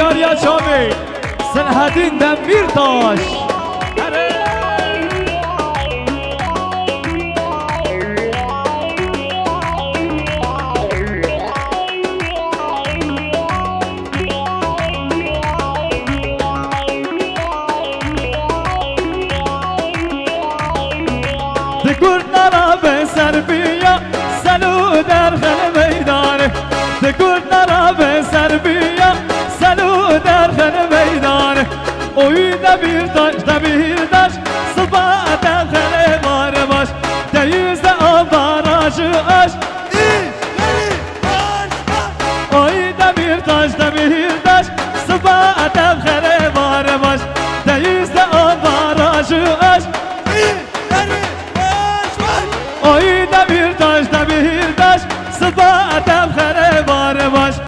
Diyarya Çamil, Senhedin Demirtaş. Kurdlara ben Serbiya, selu der meydanı. Kurdlara ben Serbiya derhen meydan Oy da bir taş da bir taş Sıba derhen var baş Deyizde avarajı aş. Oy da bir taş da bir taş Sıba derhen